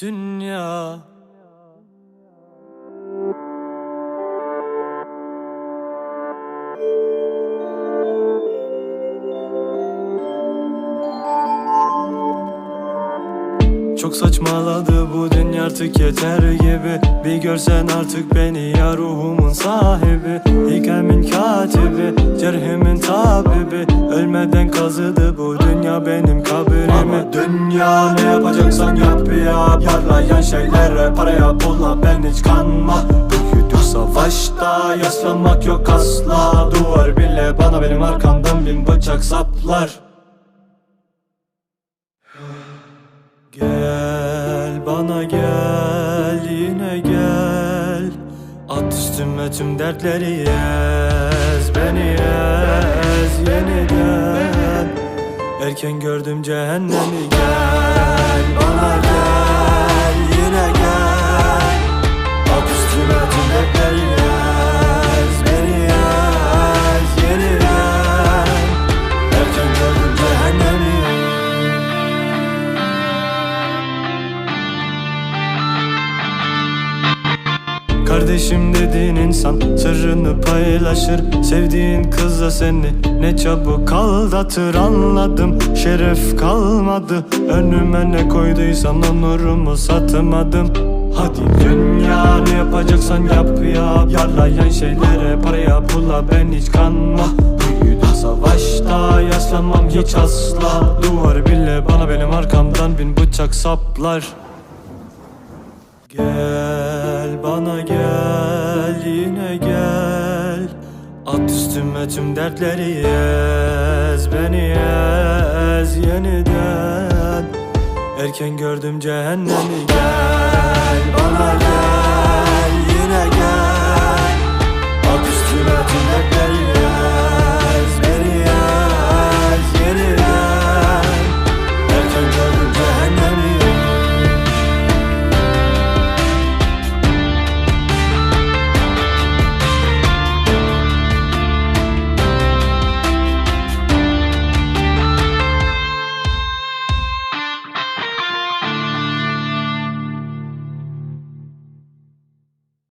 dünya. Çok saçmaladı bu dünya artık yeter gibi. Bir görsen artık beni ya ruhumun sahibi. Hikayemin katibi, cerhimin tabibi. Ölmeden kazıdı bu dünya benim dünya ne yapacaksan yap ya. Yarlayan şeylere paraya pulla ben hiç kanma. Büyüdük savaşta yaslanmak yok asla. Duvar bile bana benim arkamdan bin bıçak saplar. Gel bana gel yine gel. At üstüme tüm dertleri yez Beni yez Erken gördüm cehennemi. Gel Bana gel Kardeşim dediğin insan sırrını paylaşır. Sevdiğin kıza seni ne çabuk aldatır anladım. Şeref kalmadı önüme ne koyduysan onurumu satmadım. Hadi dünya ne yapacaksan yap ya Yarlayan şeylere paraya pula ben hiç kanma. Büyüdüm savaşta yaslanmam hiç asla. Duvar bile bana benim arkamdan bin bıçak saplar. Gel bana gel yine gel. At üstüme tüm dertleri yez Beni yez yeniden. Erken gördüm cehennemi gel Bana gel